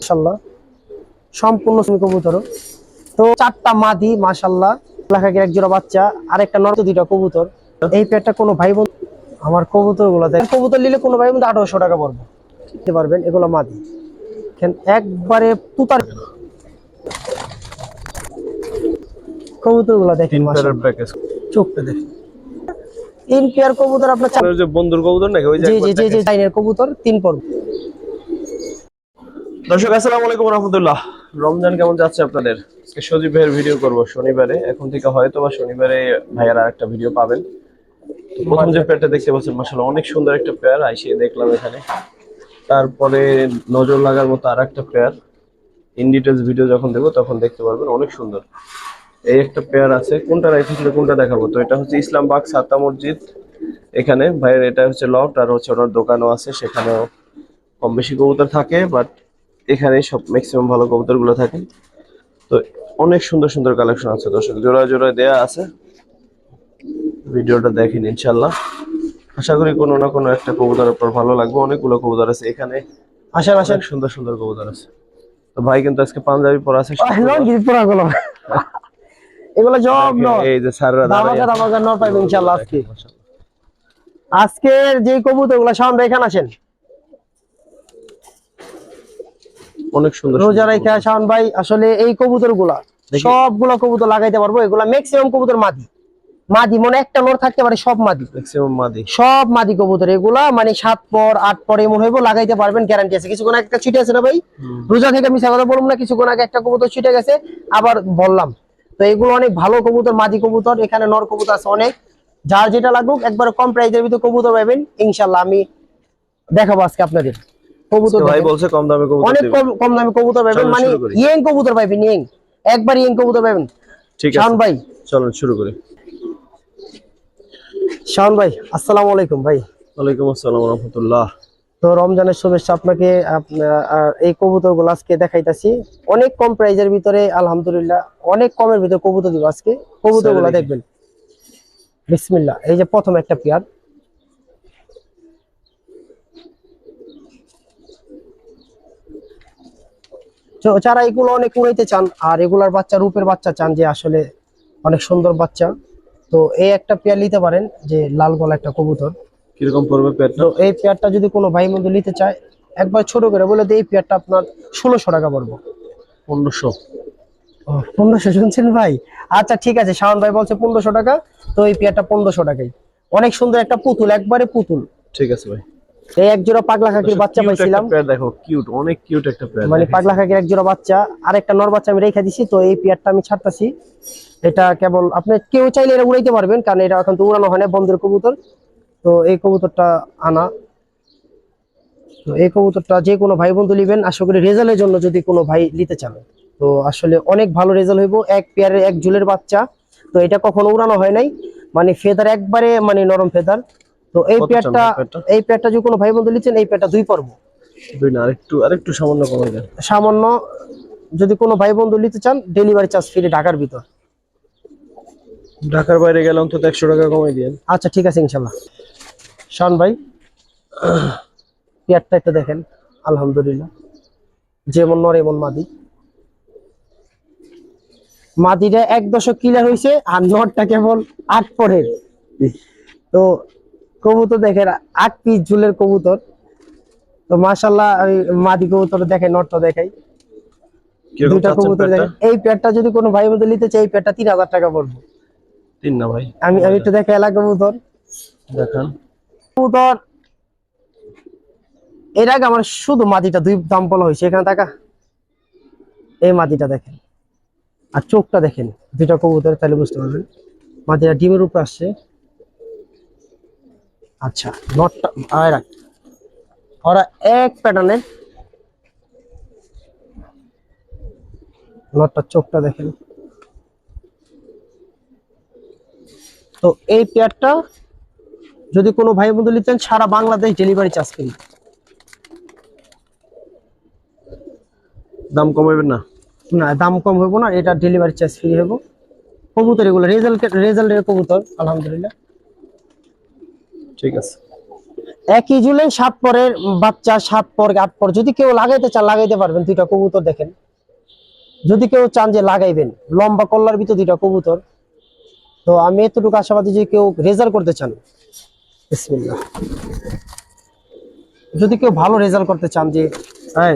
মাশাল্লাহ সম্পূর্ণ সেমি কবুতর তো চারটা মাদি মাশাল্লাহ লাখাকে এক জোড়া বাচ্চা আর একটা নর্ত দুইটা কবুতর। এই পেয়ারটা কোনো ভাই বোন আমার কবুতরগুলো দেখ কবুতর নিলে কোনো ভাই বোন আঠারোশো টাকা পড়বে। দিতে পারবেন এগুলো মাদি। একবারে পুতার কবুতরগুলো দেখেন চোখটা দেখেন। তিন পেয়ার কবুতর আপনার বন্ধুর কবুতর নাকি? জি জি জি জি কবুতর তিন পর্ব। দর্শক, আসসালামু আলাইকুম রহমতুল্লাহ। রমজান কেমন যাচ্ছে আপনাদের? আজকে সজীব ভাইয়ের ভিডিও করব শনিবারে। এখন থেকে হয়তো বা শনিবারে ভাইয়ার আর একটা ভিডিও পাবেন প্রথম যে পেয়ারটা দেখতে পাচ্ছেন মাসাল্লাহ অনেক সুন্দর একটা পেয়ার আইসে দেখলাম এখানে। তারপরে নজর লাগার মতো আর একটা পেয়ার ইন ডিটেলস ভিডিও যখন দেবো, তখন দেখতে পারবেন, অনেক সুন্দর। এই একটা পেয়ার আছে। কোনটা রাইফেল কোনটা দেখাবো? তো এটা হচ্ছে ইসলামবাগ সাত্তা মসজিদ। এখানে ভাইয়ের এটা হচ্ছে লট আর হচ্ছে ওনার দোকানও আছে, সেখানেও কম বেশি কবুতর থাকে বাট এখানে সব ম্যাক্সিমাম ভালো কবুতরগুলো থাকে। তো অনেক সুন্দর সুন্দর কালেকশন আছে দর্শক জোড়া জোড়া দেয়া আছে। ভিডিওটা দেখেন ইনশাল্লাহ আশা করি কোনো না কোনো একটা কবুতরের পর ভালো লাগবে। অনেকগুলো কবুতর আছে এখানে। আসেন অনেক সুন্দর সুন্দর কবুতর আছে। তো ভাই কিন্তু আজকে পাঞ্জাবি পরা আছে। পুরা গুলো? এগুলো জব নয়। এই যে স্যাররা দামাকা দামাকা নর পাইবে ইনশাআল্লাহ আজকে। আজকের যে কবুতরগুলো শাওন ভাই এখানে আছেন অনেক সুন্দর রোজা রেখা শাওন ভাই আসলে এই কবুতরগুলা। সবগুলা কবুতর লাগাইতে পারব। এগুলা ম্যাক্সিমাম কবুতর মাদি। মাদি মনে একটা নর থাকতে পারে সব মাদি। ম্যাক্সিমাম মাদি। সব মাদি কবুতর এগুলা মানে সাত পর আট পর এমন হইব লাগাইতে পারবেন গ্যারান্টি আছে। কিছুক্ষণ একটা ছিটে আছে না ভাই? রোজা থেকে মিশা কথা বলব না কিছুক্ষণ আগে একটা কবুতর ছিটে গেছে আবার বললাম। তো এগুলো অনেক ভালো কবুতর মাদি কবুতর এখানে নর কবুতর আছে অনেক। যার যেটা লাগুক একবার কম প্রাইসের ভিতরে কবুতর পাবেন। ইনশাল্লাহ আমি দেখাবো আজকে আপনাদের। কবুতর ভাই বলছে কম দামে কবুতর অনেক কম দামে কবুতর পাবেন মানে ইয়েং কবুতর পাবেন ইয়েং। একবার ইয়েং কবুতর পাবেন ঠিক আছে। ভাই। চলুন শুরু করি। শাওন ভাই আসসালামু আলাইকুম ভাই। ওয়ালাইকুম আসসালাম রহমতুল্লাহ। তো রমজানের শুভেচ্ছা আপনাকে এই কবুতরগুলো আজকে দেখাইতাছি। অনেক কম প্রাইজের ভিতরে আলহামদুলিল্লাহ অনেক কমের ভিতরে কবুতর দিব আজকে। কবুতরগুলো দেখবেন। বিসমিল্লাহ এই যে প্রথম একটা পেয়ার। যারা এগুলো অনেক উড়াইতে চান আর এগুলার বাচ্চা রূপের বাচ্চা চান যে আসলে অনেক সুন্দর বাচ্চা তো এই একটা পেয়ার নিতে পারেন যে লাল গলা একটা কবুতর। কীরকম পড়বে তো এই পেয়ারটা যদি কোনো ভাই বন্ধু নিতে চায় একবার ছোট করে বলে দিই এই পেয়ারটা আপনার ষোলোশো টাকা পড়ব। পনেরোশো। পনেরোশো শুনছেন ভাই? আচ্ছা ঠিক আছে শাওন ভাই বলছে পনেরোশো টাকা তো এই পেয়ারটা পনেরোশো টাকাই। অনেক সুন্দর একটা পুতুল একবারে পুতুল। ঠিক আছে ভাই। এই এক জোড়া পাগলা খাকির বাচ্চা পাইছিলাম। দেখো কিউট অনেক কিউট একটা পেয়ার মানে পাগলা খাকির এক জোড়া বাচ্চা আর একটা নর বাচ্চা আমি রেখে দিছি তো এই পেয়ারটা আমি ছাড়তাছি। এটা কেবল আপনি কেউ চাইলে এটা উড়াইতে পারবেন কারণ এটা এখন তো উড়ানো হয় না বন্ধের কবুতর। তো এই কবুতরটা আনা। তো এই কবুতরটা যে কোনো ভাই বন্ধু নিবেন আশা করি রেজাল্টের জন্য যদি কোনো ভাই নিতে চান। তো আসলে অনেক ভালো রেজাল্ট হইব এক পেয়ারের এক ঝুলের বাচ্চা। তো এটা কখনো উড়ানো হয় নাই মানে ফেদার একবারে মানে নরম ফেদার তো এই পেয়ারটা? এই পেয়ারটা যদি কোনো ভাই বন্ধু নিচ্ছেন এই পেয়ারটা দুই পর্ব। দুই না আরেকটু আরেকটু সামান্য কমে দেন। সামান্য যদি কোনো ভাই বন্ধু নিতে চান ডেলিভারি চার্জ ফ্রি ঢাকার ভিতর। ঢাকার বাইরে গেলে অন্তত একশো টাকা কমাই দিন আচ্ছা ঠিক আছে ইনশাল্লাহ। শান ভাই পেয়ারটা একটু দেখেন। আলহামদুলিল্লাহ। যেমন নর এমন মাদি। মাদিটা এক দশক ক্লিয়ার হয়েছে আর নরটা কেবল আট পরের। তো কবুতর দেখেন আট পিস ঝুলের কবুতর। তো মাশাল্লাহ আমি মাদি কবুতর দেখাই নরটা দেখাই। দুইটা চাচ্ছেন কবুতর দেখেন। এই পেয়ারটা যদি কোনো ভাই বন্ধু নিতে চাই এই পেয়ারটা তিন হাজার টাকা পড়বে। তিন না ভাই? আমি আমি একটু দেখাই এলাকা কবুতর। দেখান। কবুতর এর আগে আমার শুধু মাটিটা দুই দাম বলা হয়েছে এখানে টাকা এই মাটিটা দেখেন। আর চোখটা দেখেন দুইটা কবুতর তাহলে বুঝতে পারবেন। মাটিটা ডিমের উপর আসছে। আচ্ছা নটটা আয় রাখ। ওরা এক প্যাটার্নের নটটার চোখটা দেখেন। তো এই পেয়ারটা যদি কোনো ভাই বন্ধু নিতেন সারা বাংলাদেশ ডেলিভারি চার্জ করি দাম কমাবেন না? না দাম কম হইব না এটা ডেলিভারি চার্জ ফ্রি হইব। কবুতর এগুলো রেজাল্ট রেজাল্টের কবুতর আলহামদুলিল্লাহ। ঠিক আছে। একই ঝুলেন সাত পরের বাচ্চা, সাত পর আট পর, যদি কেউ লাগাইতে চান, লাগাইতে পারবেন দুইটা কবুতর দেখেন। যদি কেউ চান যে লাগাইবেন, লম্বা কল্লার ভিতর দুইটা কবুতর। তো আমি এতটুকু আশাবাদী যে কেউ রেজাল্ট করতে চান। যদি কেউ ভালো রেজাল্ট করতে চান যে হ্যাঁ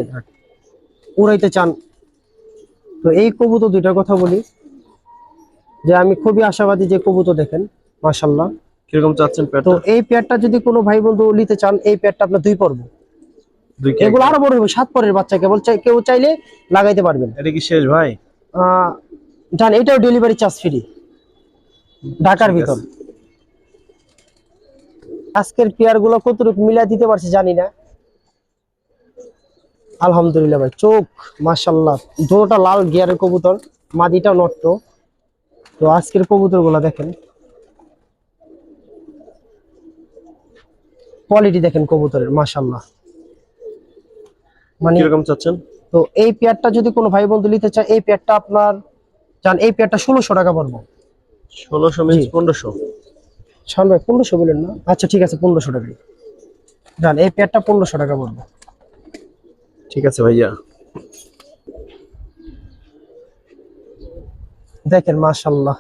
উড়াইতে চান, তো এই কবুতর দুইটার কথা বলি। যে আমি খুবই আশাবাদী যে কবুতর দেখেন মাশাল্লাহ কীরকম চাচ্ছেন তো এই পেয়ারটা যদি কোনো ভাই বন্ধু নিতে চান এই পেয়ারটা আপনার দুই পর্ব। এগুলো আরও বড় হবে সাত পরের বাচ্চা কেবল চাই- কেউ চাইলে লাগাইতে পারবেন। এটা কি শেষ ভাই? জান এটাও ডেলিভারি চার্জ ফ্রি ঢাকার ভিতর। আজকের পেয়ারগুলো কতটুকু মিলা দিতে পারছি জানি না। আলহামদুলিল্লাহ ভাই চোখ মাশাল্লাহ দুটোটা লাল গিয়ারের কবুতর মাদিটা নট্ট তো আজকের কবুতরগুলা দেখেন। কোয়ালিটি দেখেন কবুতরের মাশাল্লাহ মানে কীরকম চাচ্ছেন? তো এই পেয়ারটা যদি কোনো ভাই বন্ধু নিতে চায় এই পেয়ারটা আপনার জান এই পেয়ারটা ষোলোশো টাকা পড়ব। ষোলোশো মিনিট। পনেরোশো। শান ভাই পনেরোশো বলেন না? আচ্ছা ঠিক আছে পনেরোশো টাকা। জান এই পেয়ারটা পনেরোশো টাকা পড়ব। ঠিক আছে ভাইয়া। দেখেন মাশাল্লাহ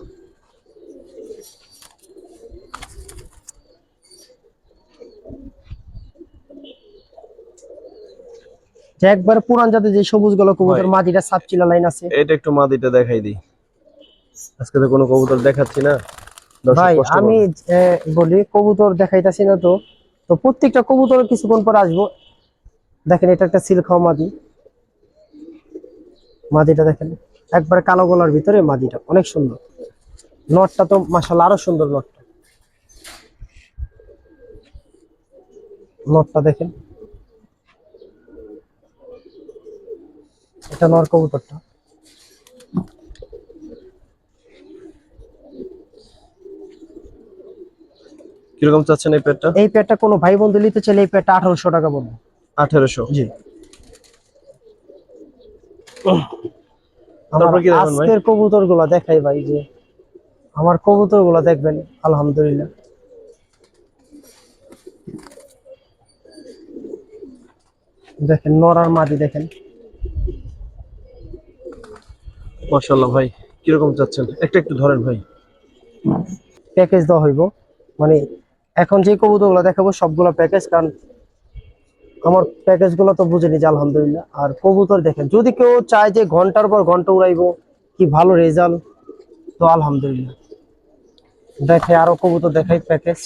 একবার পুরান জাতের যে সবুজগুলো কবুতর। মাটিটা সাপচিলা লাইন আছে। এটা একটু মাদিটা দেখাই দিই। আজকে তো কোনো কবুতর দেখাচ্ছি না। ভাই আমি বলি কবুতর দেখাইতাছি না তো। তো প্রত্যেকটা কবুতর কিছুক্ষণ পর আসব। দেখেন এটা একটা সিল খাওয়া মাদি মাদিটা দেখেন একবারে কালো গলার ভিতরে মাদিটা অনেক সুন্দর। নটটা তো মাসাল্লাহ আরও সুন্দর নটটা। নটটা দেখেন। এটা নর কবুতরটা। কীরকম চাচ্ছেন এই পেটটা? এই পেয়ারটা কোনো ভাই বন্ধু নিতে চাইলে এই পেয়ারটা আঠারোশো টাকা পড়বে আঠেরোশো? জি? আজকের কবুতরগুলা দেখাই ভাই যে আমার কবুতরগুলা দেখবেন আলহামদুলিল্লাহ। দেখেন নরার মাদি দেখেন। মাশাল্লাহ ভাই, কীরকম চাচ্ছেন? একটা একটু ধরেন ভাই। প্যাকেজ দেওয়া হইব। মানে এখন যে কবুতরগুলা দেখাবো, সবগুলা প্যাকেজ কারণ আমার প্যাকেজগুলো তো বুঝেনি যে আলহামদুলিল্লাহ। আর কবুতর দেখেন, যদি কেউ চায় যে ঘণ্টার পর ঘণ্টা উড়াইবো, কি ভালো রেজাল্ট তো আলহামদুলিল্লাহ। দেখে আরও কবুতর দেখাই প্যাকেজ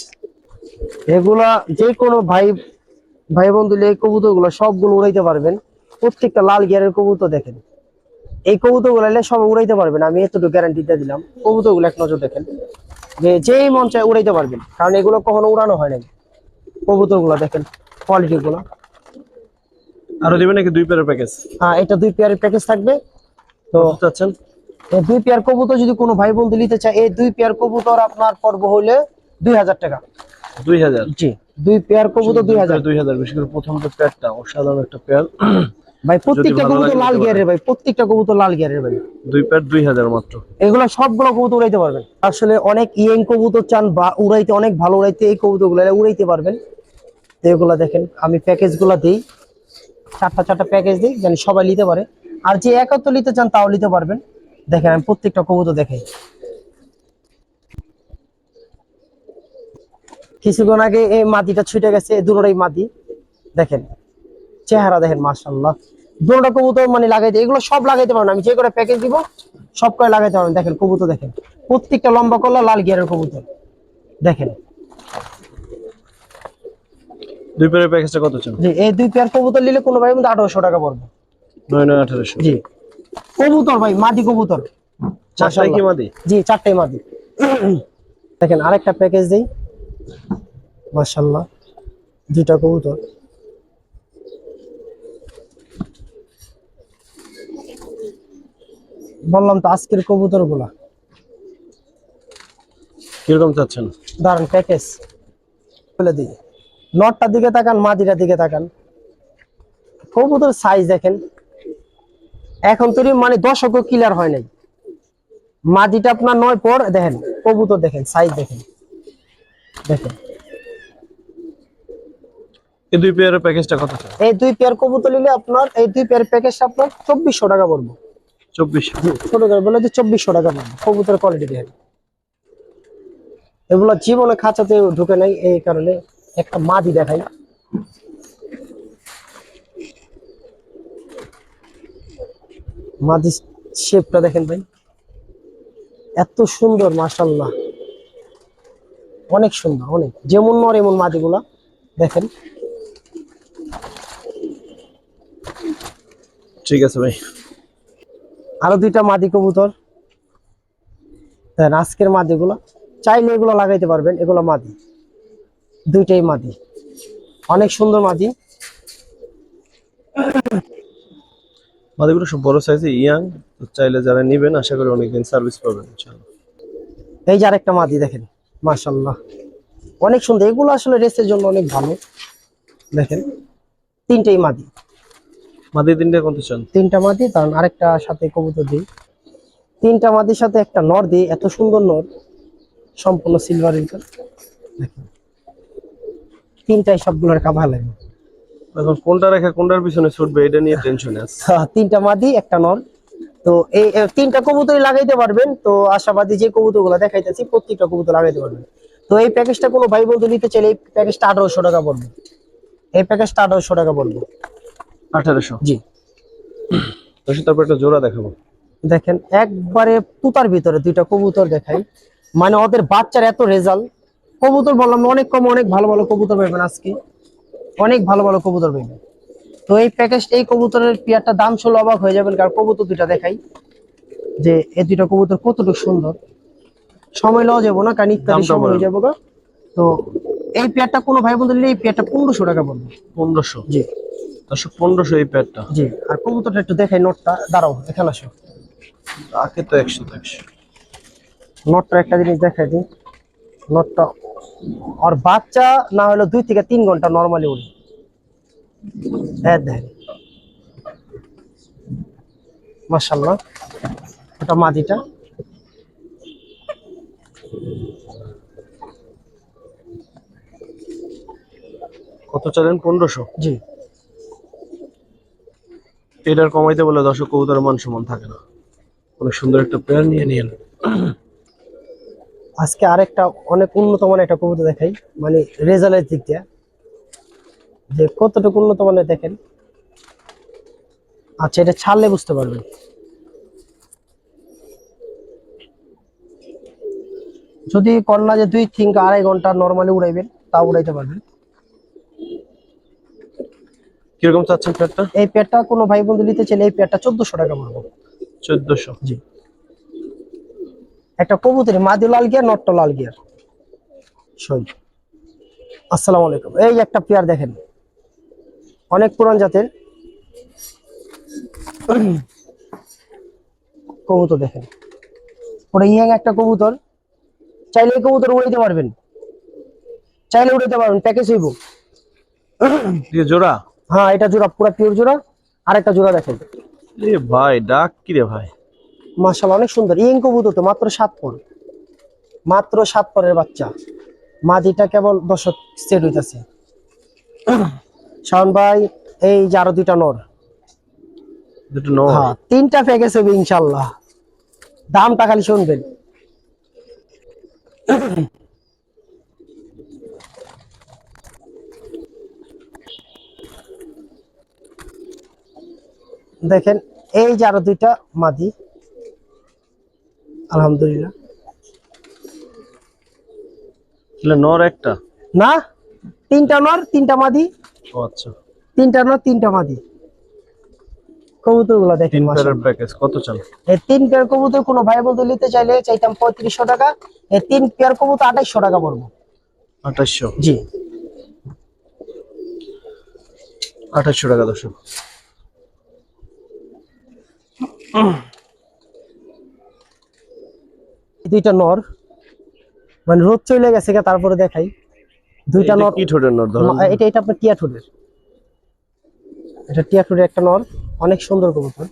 এগুলা যে কোনো ভাই ভাই বন্ধু এই কবুতরগুলো সবগুলো উড়াইতে পারবেন। প্রত্যেকটা লাল গিয়ারের কবুতর দেখেন। এই কবুতরগুলো সব উড়াইতে পারবেন। আমি এতটুকু গ্যারান্টি দিয়ে দিলাম। কবুতরগুলো এক নজর দেখেন। যে যেই মন চায় উড়াইতে পারবেন কারণ এগুলো কখনো উড়ানো হয় নাই। কবুতরগুলো দেখেন কোয়ালিটি গুলো। আরও দিবেন নাকি দুই পেয়ারের প্যাকেজ হ্যাঁ এটা দুই পেয়ারের প্যাকেজ থাকবে। তো চাচ্ছেন এই দুই পেয়ার কবুতর যদি কোনো ভাই বন্ধু নিতে চায় এই দুই পেয়ার কবুতর আপনার পর্ব হইলে দুই হাজার টাকা। দুই হাজার? জি দুই পেয়ার কবুতর দুই হাজার। দুই হাজার। বিশেষ করে প্রথম যে পেয়ারটা অসাধারণ একটা পেয়ার ভাই প্রত্যেকটা কবুতর লাল গিয়ারের ভাই প্রত্যেকটা কবুতর লাল গিয়ারের ভাই। দুই দুই হাজার মাত্র। এগুলো সবগুলো কবুতর উড়াইতে পারবেন। আসলে অনেক ইয়ং কবুতর চান বা উড়াইতে অনেক ভালো উড়াইতে এই কবুতরগুলো উড়াইতে পারবেন। এগুলা দেখেন আমি প্যাকেজগুলা দিই। চারটা চারটা প্যাকেজ দিই যেন সবাই নিতে পারে। আর যে একাত্তর নিতে চান তাও নিতে পারবেন। দেখেন আমি প্রত্যেকটা কবুতর দেখাই। কিছুক্ষণ আগে এই মাটিটা ছুটে গেছে দুটোটাই মাটি। দেখেন চেহারা দেখেন মাশাল্লাহ দুটোটা কবুতর মানে লাগাইতে এগুলো সব লাগাইতে পারবেন আমি যে করে প্যাকেজ দিব সব করে লাগাইতে পারবেন দেখেন কবুতর দেখেন। প্রত্যেকটা লম্বা করলা লাল গিয়ারের কবুতর। দেখেন। দুই পেয়ারের প্যাকেজটা কত চান? জি এই দুই পেয়ার কবুতর নিলে কোনো ভাই মধ্যে আঠারোশো টাকা পড়বে। জি। কবুতর ভাই মাটি কবুতর। চারটায় কি মাদি? জি চারটাই মাটি দেখেন আরেকটা প্যাকেজ দেই। মাশাল্লাহ দুইটা কবুতর। বললাম তো আজকের কবুতরগুলা কীরকম চাচ্ছেন? দাঁড়ান প্যাকেজ। বলে দিই নটটার দিকে তাকান মাদিটার দিকে তাকান। কবুতর সাইজ দেখেন এখন তৈরি মানে দশক ক্লিয়ার হয় নাই। মাদিটা আপনার নয় পর দেখেন কবুতর দেখেন সাইজ দেখেন। দেখেন। এই দুই পেয়ারের প্যাকেজটা কত এই দুই পেয়ার কবুতর নিলে আপনার এই দুই পেয়ার প্যাকেজটা আপনার চব্বিশশো টাকা পড়ব। চব্বিশ জি ছোট করে বলে যে চব্বিশশো টাকা পড়বে কবুতর কোয়ালিটি দেখেন এগুলো জীবনে খাঁচাতে ঢুকে নাই এই কারণে একটা মাদি দেখাই। মাদি শেপটা দেখেন ভাই। এত সুন্দর মাশাল্লাহ অনেক সুন্দর অনেক। যেমন নর এমন মাদিগুলা দেখেন। ঠিক আছে ভাই। আরও দুইটা মাদি কবুতর। দেন আজকের মাদিগুলো। চাইলে এগুলো লাগাইতে পারবেন এগুলো মাদি। দুইটাই মাদি। অনেক সুন্দর মাদি। মাদিগুলো সব বড় সাইজে ইয়াং চাইলে যারা নেবেন আশা করি অনেকদিন সার্ভিস পাবেন এই যে আরেকটা মাদি দেখেন মাশাল্লাহ অনেক সুন্দর এগুলো আসলে রেসের জন্য অনেক ভালো। দেখেন তিনটেই মাদি। মাদি তিনটে কত চান? তিনটা মাদি কারণ আরেকটা সাথে কবুতর দিই। তিনটা মাদির সাথে একটা নর দিই এত সুন্দর নর সম্পূর্ণ সিলভার দেখেন। তিনটাই সবগুলোর কাভার লাগে এখন কোনটা রেখে কোনটার পিছনে ছুটবে এটা নিয়ে টেনশনে আছে। হ্যাঁ, তিনটা মাদি একটা নর। তো এই তিনটা কবুতরই লাগাইতে পারবেন। তো আশাবাদী যে কবুতরগুলো দেখাইতেছি প্রত্যেকটা কবুতর লাগাইতে পারবেন। তো এই প্যাকেজটা কোনো ভাই বন্ধু নিতে চাইলে এই প্যাকেজটা আঠারোশো টাকা পড়বে। এই প্যাকেজটা আঠারোশো টাকা পড়বে। আঠারোশো। জি। দশ তারপর একটা জোড়া দেখাবো। দেখেন একবারে পুতার ভিতরে দুইটা কবুতর দেখাই। মানে ওদের বাচ্চার এত রেজাল্ট কবুতর বললাম অনেক কম অনেক ভালো ভালো কবুতর পাইবেন আজকে। অনেক ভালো ভালো কবুতর তো এই প্যাকেজ এই কবুতরের পেয়ারটা দাম ছিল অবাক হয়ে যাবেন কারণ কবুতর দুইটা দেখাই। যে এই দুইটা কবুতর কতটুকু সুন্দর। সময় লওয়া যাব না কারণ ইত্যাদি সময় হয়ে যাব তো এই পেয়ারটা কোনো ভাই বন্ধু নিলে এই পেয়ারটা পনেরোশো টাকা পড়বে পনেরোশো? জি। দর্শক পনেরোশো এই প্যাডটা জি আর কবুতরটা একটু দেখাই নোটটা। দাঁড়াও এখানে আসো। আগে তো একশো তো একশো। নটটা একটা জিনিস দেখাই দিই। নটটা আর বাচ্চা না হলে দুই থেকে তিন ঘণ্টা নর্মালি উড়ে। হ্যাঁ দেখেন। মার্শাল্লাহ ওটা মাদিটা। কত চালেন? পনেরোশো? জি। এটার কমাইতে বলে দর্শক কবুতরের মান সমান থাকে না। অনেক সুন্দর একটা পেয়ার নিয়ে নিয়েন আজকে আরেকটা অনেক উন্নত মানের একটা কবুতর দেখাই মানে রেজাল্টের দিক দিয়ে। যে কতটুকু উন্নত মানের দেখেন। আচ্ছা এটা ছাড়লে বুঝতে পারবেন। যদি কন্যা যে দুই থেকে আড়াই ঘণ্টা নর্মালি উড়াইবেন তা উড়াইতে পারবেন। কীরকম চাচ্ছেন প্যাডটা এই পেয়ারটা কোনো ভাই বন্ধু নিতে চাইলে এই পেয়ারটা চোদ্দশো টাকা পড়ব চোদ্দশো। জি। একটা কবুতরি মাদি লাল গিয়ার নট্ট লাল গিয়ার। সই। আসসালামু আলাইকুম। এই একটা পেয়ার দেখেন। অনেক পুরান জাতের। কবুতর দেখেন। ওটা ইয়াং একটা কবুতর। চাইলে এই কবুতর উড়াইতে পারবেন। চাইলে উড়াইতে পারবেন প্যাকেজ হইব। জোড়া? হ্যাঁ এটা জোড়া পুরা পিওর জোড়া। আর একটা জোড়া দেখেন। এ ভাই ডাক কি রে ভাই? মাশাআল্লাহ অনেক সুন্দর। ইং কবুতর তো মাত্র সাত পর। মাত্র সাত পরের বাচ্চা। মাদিটা কেবল দশক সেট হইতাছে। শাওন ভাই এই যে আরও দুইটা নর। দুটো নো হ্যাঁ তিনটা প্যাকেজ হবে ইনশাল্লাহ দামটা খালি শুনবেন। দেখেন এই যে আরও দুইটা মাদি। আলহামদুলিল্লাহ। নর একটা? না তিনটা নর তিনটা মাদি। আচ্ছা। তিনটা নর তিনটা মাদি। কবুতরগুলা দেখেন প্যাকেজ কত চান? এই তিন পেয়ার কবুতর কোনো ভাই বন্ধু নিতে চাইলে চাইতাম টাকা। এই তিন পেয়ার কবুতর আঠাইশশো টাকা পড়ব। জি। আঠাশশো টাকা দর্শক। দুইটা নর। মানে রোদ চলে গেছে গা, তারপরে দেখাই। দুইটা নর। কি ঠোঁটের নর এটা এটা আপনার টিয়া ঠোঁটের। এটা টিয়া ঠোঁটের একটা নর। অনেক সুন্দর কবুতর।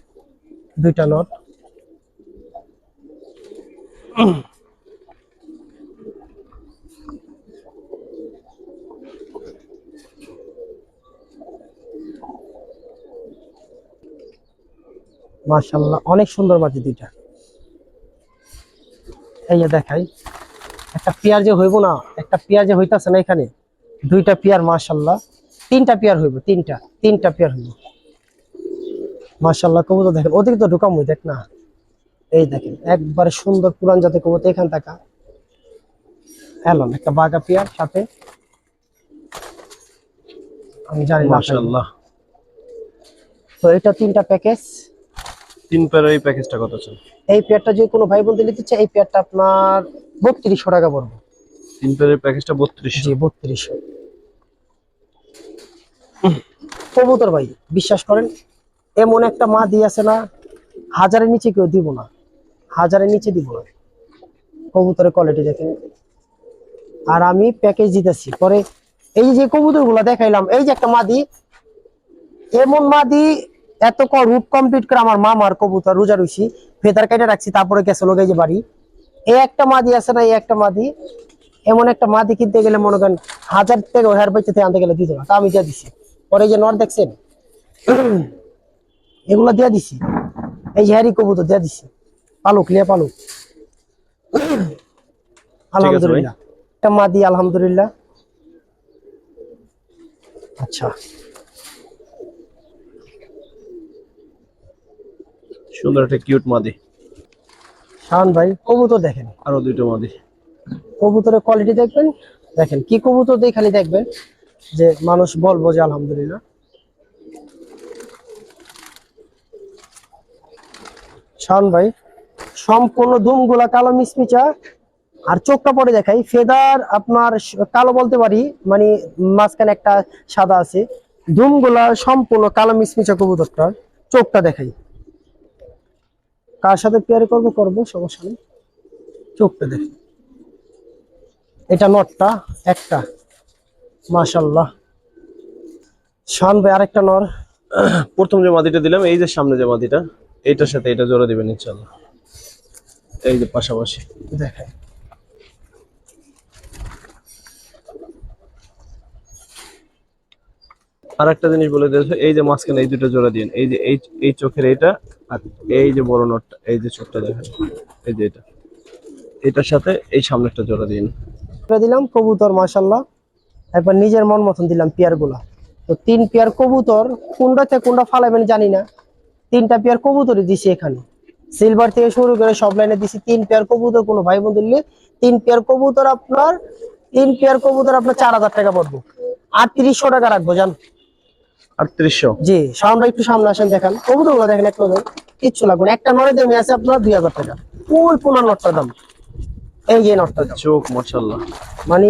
দুইটা নর। মাশাল্লাহ অনেক সুন্দর মাটি দুইটা। এই যে দেখাই একটা পেয়ার যে হইব না একটা পেয়ার যে হইতাছে না এখানে দুইটা পেয়ার মাশাল্লাহ তিনটা পেয়ার হইব তিনটা তিনটা পেয়ার হইব। মাশাল্লাহ কবুতর দেখেন ওদিকে তো ঢুকাম দেখ না। এই দেখেন একবারে সুন্দর পুরান জাতের কবুতর এখান থাকা। এলন একটা বাগা পেয়ার সাথে। আমি জানি না। মাশাআল্লাহ। তো এটা তিনটা প্যাকেজ। তিন পেয়ারের এই প্যাকেজটা কত আছে? এই পেয়ারটা যদি কোনো ভাই বলতে নিতে চায় এই পেয়ারটা আপনার বত্রিশশো টাকা পড়বে। তিন পেয়ারের প্যাকেজটা বত্রিশ জি বত্রিশশো। কবুতর ভাই বিশ্বাস করেন এমন একটা মা দিয়ে আছে না হাজারের নিচে কেউ দিব না হাজারের নিচে দিব না। কবুতরের কোয়ালিটি দেখেন। আর আমি প্যাকেজ দিতেছি পরে এই যে কবুতরগুলা দেখাইলাম এই যে একটা মাদি এমন মাদি এত রুট কমপ্লিট করে আমার মামার কবুতর রোজা রুইছি ফেদার কেটে রাখছি তারপরে গেছে লোক এই যে বাড়ি। এই একটা মাদি আছে না এই একটা মাদি। এমন একটা মাদি কিনতে গেলে মনে করেন হাজার থেকে হাজার বেচে থেকে আনতে গেলে দিতে না তা আমি দিয়ে দিছি। পরে যে নর দেখছেন এগুলো দিয়ে দিছি। এই যে হ্যারি কবুতর দিয়ে দিছি। পালুক লিয়া পালুক। আলহামদুলিল্লাহ। একটা মাদি আলহামদুলিল্লাহ। আচ্ছা। সুন্দর একটা কিউট মাদি। শাহান ভাই কবুতর দেখেন। আরও দুইটা মাদি। কবুতরের কোয়ালিটি দেখবেন? দেখেন কি কবুতর দিয়ে খালি দেখবেন? যে মানুষ বলব যে আলহামদুলিল্লাহ। শাওন ভাই সম্পূর্ণ দুমগুলা কালো মিসমিচা। আর চোখটা পরে দেখাই ফেদার আপনার কালো বলতে পারি মানে মাঝখানে একটা সাদা আছে। দুমগুলা সম্পূর্ণ কালো মিসমিচা কবুতরটার। চোখটা দেখাই। কার সাথে পেয়ার করব করব সমস্যা নেই। চোখটা দেখি। এটা নটটা একটা। মাশাল্লাহ শান ভাই আরেকটা নর। প্রথম যে মাদিটা দিলাম এই যে সামনে যে মাদিটা এইটার সাথে এটা জোড়া দিবেন ইনশাআল্লাহ। এই যে পাশাপাশি। দেখাই আর একটা জিনিস বলে দিয়েছে, এই যে মাঝখানে এই দুটো জোড়া দিন এই যে এই এই চোখের এইটা আর এই যে বড় নটটা, এই যে চোখটা দেখেন, এই যে এটা। এটার সাথে এই সামনে একটা জোড়া দিন। দিলাম কবুতর মাশাল্লাহ একবার নিজের মন মতন দিলাম পেয়ারগুলা তো তিন পেয়ার কবুতর কোনটা থেকে কোনটা ফালাবেন জানি না। তিনটা পেয়ার কবুতরই দিছি এখানে। সিলভার থেকে শুরু করে সব লাইনে দিছি তিন পেয়ার কবুতর, কোনো ভাই বন্ধু নিলে তিন পেয়ার কবুতর আপনার, তিন পেয়ার কবুতর আপনার চার হাজার টাকা পড়ব। আটত্রিশশো টাকা রাখব, জান। আটত্রিশশো। জি সামনে একটু সামনে আসেন দেখান। কবুতর দেখেন এক নজর কিচ্ছু লাগবে না। একটা নরের দামে আছে আপনার দুই হাজার টাকা। ওই পুনার নটটার দাম। এই যে নটটার চোখ মার্শাল্লাহ মানে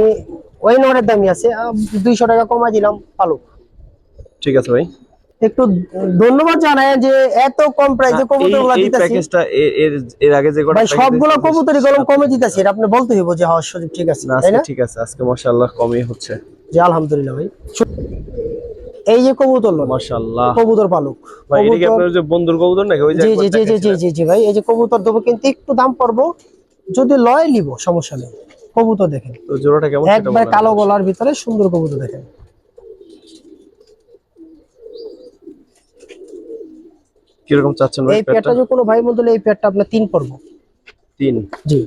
ওই নরের দামই আছে। দুইশো টাকা কমাই দিলাম পালু ঠিক আছে ভাই। একটু ধন্যবাদ জানাই যে এত কম প্রাইসে দিতেছি। প্যাকেজটা এর এর আগে যে কটা ভাই সবগুলো কবুতরই গরম কমে দিতেছি। এটা আপনি বলতে হইব যে হওয়ার সুযোগ ঠিক আছে না ঠিক আছে আজকে মাশাআল্লাহ কমই হচ্ছে। জি আলহামদুলিল্লাহ ভাই। এই যে কবুতর মাশাআল্লাহ। কবুতর পালক। ভাই এটা কি আপনার যে বন্ধুর কবুতর নাকি ওই যে জি জি জি জি জি ভাই এই যে কবুতর দেবো কিন্তু একটু দাম পড়ব। যদি লয় নিব সমস্যা নেই। কবুতর দেখেন। তো জোড়াটা কেমন একবার কালো গলার ভিতরে সুন্দর কবুতর দেখেন। কীরকম চাচ্ছেন ভাই এই পেয়ারটা যে কোনো ভাই বন্ধু এই পেয়ারটা আপনার তিন পড়ব। তিন? জি।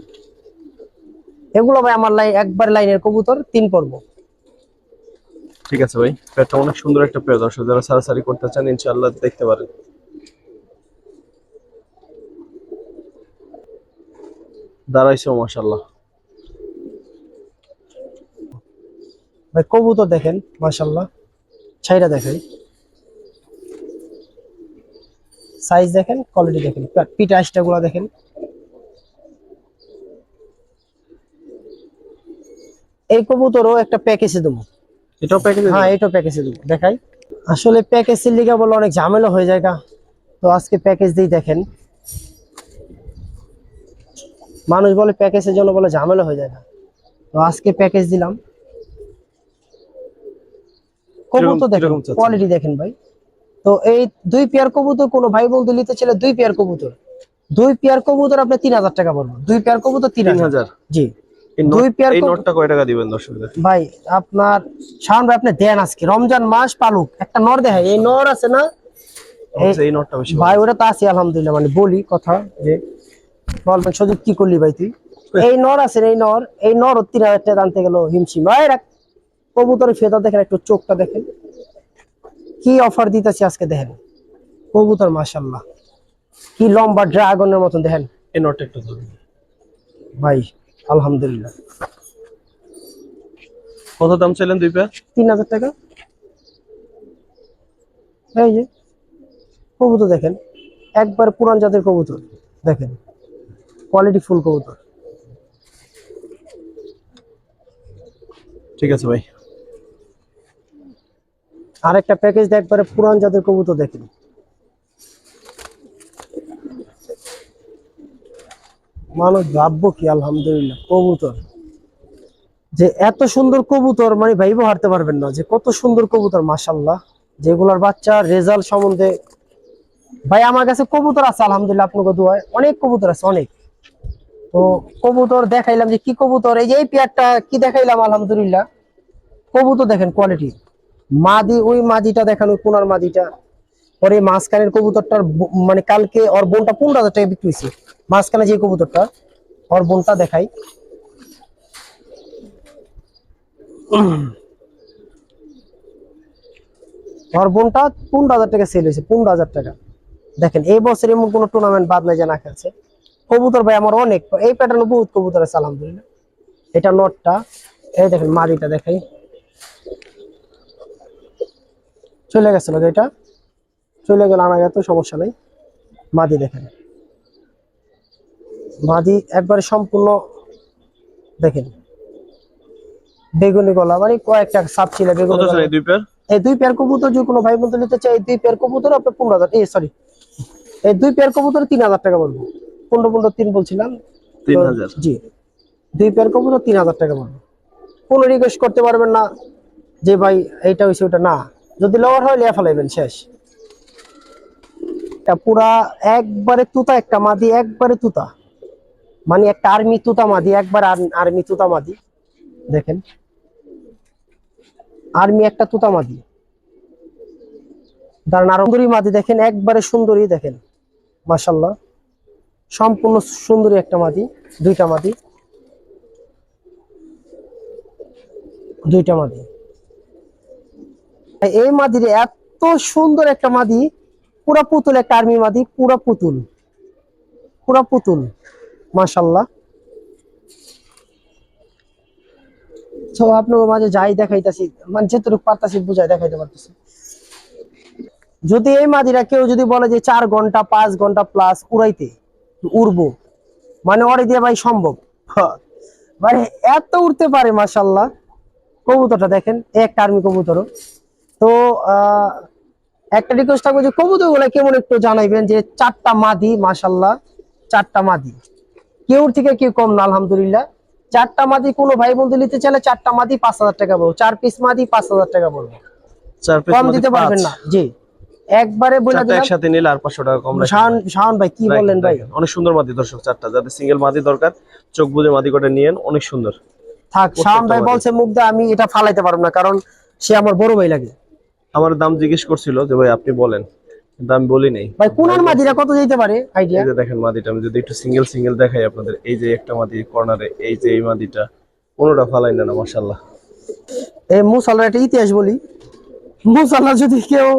এগুলো ভাই আমার লাইন একবার লাইনের কবুতর তিন পড়ব। ঠিক আছে ভাই। পেয়ারটা অনেক সুন্দর একটা পেয়ার দর্শক, যারা সারাসারি করতে চান, ইনশাআল্লাহ দেখতে পারেন। দাঁড়াইছো, মাশাআল্লাহ। ভাই, কবুতর দেখেন মাশাল্লাহ ছাইরা দেখেন সাইজ দেখেন কোয়ালিটি দেখেন। পিঠ আইসটা গুলা দেখেন। এই কবুতরও একটা প্যাকেজে দেবো। এটাও প্যাকেজ হ্যাঁ এটাও প্যাকেজে দেবো। দেখাই। আসলে প্যাকেজের লিগা বলে অনেক ঝামেলা হয়ে যায়। তো আজকে প্যাকেজ দিয়ে দেখেন। মানুষ বলে প্যাকেজের জন্য বলে ঝামেলা হয়ে যায়। তো আজকে প্যাকেজ দিলাম। কবুতর দেখেন কোয়ালিটি দেখেন ভাই। তো এই দুই পেয়ার কবুতর কোনো ভাই বন্ধু নিতে ছিল দুই পেয়ার কবুতর। দুই পেয়ার কবুতর আপনার তিন হাজার টাকা পড়বে দুই পেয়ার কবুতর তিন হাজার? জি। দুই পেয়ার এই কবু- কয় টাকা দিবেন দর্শকদের? ভাই আপনার ভাই আপনি দেন আজকে। রমজান মাস পালুক একটা নর দেখাই। এই নর আছে না? আমার এই নটটা বেশি ভাই ওটা তো আছি আলহামদুলিল্লাহ মানে বলি কথা যে বলবেন কি করলি ভাই তুই? এই নর আছে এই নর। এই নর তিন হাজার টাকা আনতে গেল হিমশিম। ভাই রাখ কবুতরের ফেদা দেখেন একটু চোখটা দেখেন। কি অফার দিতেছি আজকে দেখেন? কবুতর মাশাল্লাহ কি লম্বা ড্রাগনের মতন দেখেন। এই নটটা একটু ভাই আলহামদুলিল্লাহ। কত দাম চাইলেন দুই পেয়ার? তিন হাজার টাকা। এই যে কবুতর দেখেন একবার পুরান জাতের কবুতর দেখেন কোয়ালিটি ফুল কবুতর। ঠিক আছে ভাই। আর একটা প্যাকেজ একবারে পুরান জাতের কবুতর দেখেন। মানুষ ভাববো কি, আলহামদুলিল্লাহ, কবুতর। যে এত সুন্দর কবুতর মানে ভাইবো হারতে পারবেন না, যে কত সুন্দর কবুতর মাসাল্লাহ যেগুলোর বাচ্চা রেজাল্ট সম্বন্ধে, ভাই, আমার কাছে কবুতর আছে, আলহামদুলিল্লাহ, আপনাকে দোয়ায়। অনেক কবুতর আছে, অনেক। তো কবুতর দেখাইলাম যে কি কবুতর, এই যে এই পেয়ারটা কি দেখাইলাম, আলহামদুলিল্লাহ। কবুতর দেখেন কোয়ালিটি মাদি, ওই মাদিটা দেখেন, ওই কোনার মাদিটা। পরে মাঝখানের কবুতরটার মানে কালকে ওর বোনটা পনেরো হাজার টাকা বিক্রি হয়েছে। মাঝখানে যে কবুতরটা, ওর বোনটা দেখাই। ওর বোনটা টাকা সেল হয়েছে টাকা। দেখেন, এই বছর এমন কোনো টুর্নামেন্ট বাদ নাই যে না খেলছে। কবুতর ভাই আমার অনেক, এই প্যাটার্নে বহুত কবুতর আছে, আলহামদুলিল্লাহ। এটা নটটা, এই দেখেন মাদিটা দেখাই। চলে গেছিল এটা? চলে গেল আনা গেত সমস্যা নেই। মাদি দেখেন। মাদি একবারে সম্পূর্ণ দেখেন। বেগুনি গলা মানে কয়েকটা সাপ ছিল বেগুনি গলা। এই দুই পেয়ার? কবুতর যদি কোনো ভাই বন্ধু নিতে চাই এই দুই পেয়ার কবুতর আপনার পনেরো হাজার এই সরি এই দুই পেয়ার কবুতর তিন হাজার টাকা বলব পনেরো পনেরো তিন বলছিলাম। জি। দুই পেয়ার কবুতর তিন হাজার টাকা পড়বে। কোনো রিকোয়েস্ট করতে পারবেন না যে ভাই এইটা হয়েছে ওটা না। যদি লওয়ার হয় লিয়া ফেলাইবেন শেষ। এটা পুরা একবারে তুতা, একটা মাদি একবারে তুতা। মানে একটা আর্মি তুতা মাদি, একবার আর্মি তুতা মাদি। দেখেন। আর্মি একটা তুতা মাদি। দাঁড়ান, আর সুন্দরী মাদি দেখেন, একবারে সুন্দরী দেখেন। মাসাল্লাহ সম্পূর্ণ সুন্দরী একটা মাদি, দুইটা মাদি। দুইটা মাদি। এই মাদির এত সুন্দর একটা মাদি পুরা পুতুল একটা আর্মি মাদি পুরা পুতুল পুরা পুতুল মাশাল্লাহ তো আপনার মাঝে যাই দেখাইতাছি মানে যেটুকু পারতাছি বুঝাই দেখাইতে পারতেছি। যদি এই মাদিরা কেউ যদি বলে যে চার ঘণ্টা পাঁচ ঘণ্টা প্লাস উড়াইতে উড়বো মানে ওরে দিয়ে ভাই সম্ভব। মানে এত উড়তে পারে মাশাল্লাহ কবুতরটা দেখেন একটা আর্মি কবুতরও। তো আহ, একটা রিকোয়েস্ট থাকবে যে কবুতরগুলা কেমন একটু জানাইবেন যে চারটা মাদি মাশাল্লাহ চারটা মাদি। কেউ থেকে কেউ কম না আলহামদুলিল্লাহ। চারটা মাদি কোনো ভাই বন্ধু নিতে চাইলে চারটা মাদি পাঁচ হাজার টাকা বলব। চার পিস মাদি পাঁচ হাজার টাকা বলব। কম দিতে পারবেন না। জি। একবারে বলে দিলাম। একসাথে নিলে আর পাঁচশো টাকা কম শাওন ভাই কি বললেন ভাই? অনেক সুন্দর মাদি দর্শক চারটা। যাদের সিঙ্গেল মাদি দরকার চোখ বুঝে মাদি করে নিয়েন অনেক সুন্দর। থাক শাওন ভাই বলছে মুখ দিয়ে আমি এটা ফালাইতে পারব না কারণ সে আমার বড় ভাই লাগে। আমার দাম জিজ্ঞেস করছিল যে ভাই আপনি বলেন। দাম বলি নাই। ভাই কোনার মাদিরা কত যেতে পারে? আইডিয়া? এই যে দেখেন মাদিটা আমি যদি একটু সিঙ্গেল সিঙ্গেল দেখাই আপনাদের এই যে একটা মাদি কর্নারে এই যে এই মাদিটা কোনোটা ফালাই না না মাশাল্লাহ এই মুসাল্লার একটা ইতিহাস বলি। মুসাল্লা যদি কেউ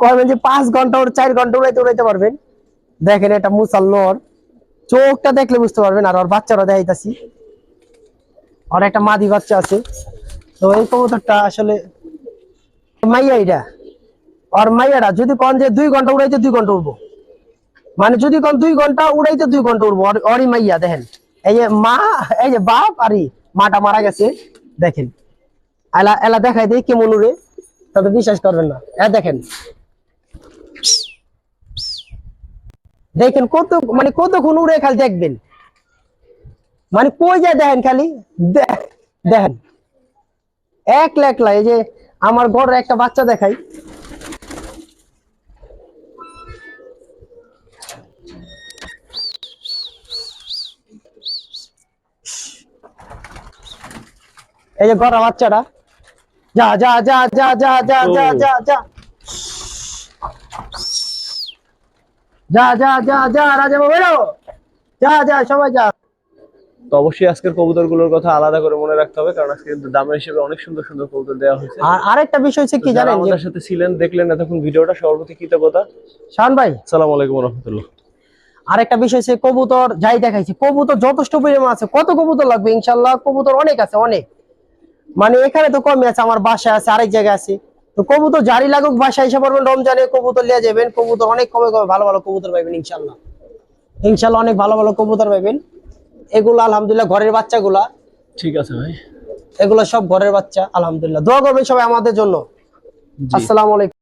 কবেন যে পাঁচ ঘণ্টা ওর চার ঘণ্টা উড়াইতে উড়াইতে পারবেন দেখেন এটা মুসাল্লর চোখটা দেখলে বুঝতে পারবেন আর ওর বাচ্চারা দেখাইতাছি। আর একটা মাদি বাচ্চা আছে। তো এই কবুতরটা আসলে মাইয়া এটা মাইয়াটা যদি কন যে দুই ঘণ্টা উড়াইতে দুই ঘণ্টা উড়বো। মানে যদি কোন দুই ঘণ্টা উড়াইতে দুই ঘণ্টা উড়বো। অরি মাইয়া, দেখেন। এই যে মা, এই যে বাপ আর মাটা মারা গেছে, দেখেন। এলা এলা দেখাই দেই কেমন উড়ে তবে বিশ্বাস করবেন না। এ দেখেন। দেখেন কত মানে কতক্ষণ উড়ে খালি দেখবেন। মানে কই যায় দেখেন খালি? দেখেন। এক লেখলা এই যে আমার ঘরে একটা বাচ্চা দেখাই এই যে গড়া বাচ্চাটা যা যা যা যা যা যা যা। যা যা যা যা যা যা রাজা বাবু যা যা সবাই যা তো অবশ্যই আজকের কবুতরগুলোর কথা আলাদা করে মনে রাখতে হবে কারণ আজকে কিন্তু দামের হিসেবে অনেক সুন্দর সুন্দর কবুতর দেওয়া হয়েছে। আর আরেকটা বিষয় হচ্ছে কি জানেন আমাদের সাথে ছিলেন দেখলেন এতক্ষণ ভিডিওটা কৃতজ্ঞতা। শান ভাই। সালাম আলাইকুম রহমতুল্লাহ। আরেকটা বিষয় হচ্ছে কবুতর যাই দেখাইছি কবুতর যথেষ্ট পরিমাণ আছে। কত কবুতর লাগবে? ইনশাল্লাহ কবুতর অনেক আছে অনেক। মানে এখানে তো কমই আছে আমার বাসায় আছে আরেক জায়গায় আছে। তো কবুতর জারি লাগুক বাসায় এসে পড়বেন রমজানে কবুতর লিয়ে যাবেন। কবুতর অনেক কমে কমে ভালো ভালো কবুতর পাইবেন ইনশাল্লাহ ইনশাল্লাহ অনেক ভালো ভালো কবুতর পাইবেন। এগুলো আলহামদুলিল্লাহ ঘরের বাচ্চাগুলা। ঠিক আছে ভাই। এগুলো সব ঘরের বাচ্চা আলহামদুলিল্লাহ। দোয়া করবেন সবাই আমাদের জন্য। আসসালামু আলাইকুম।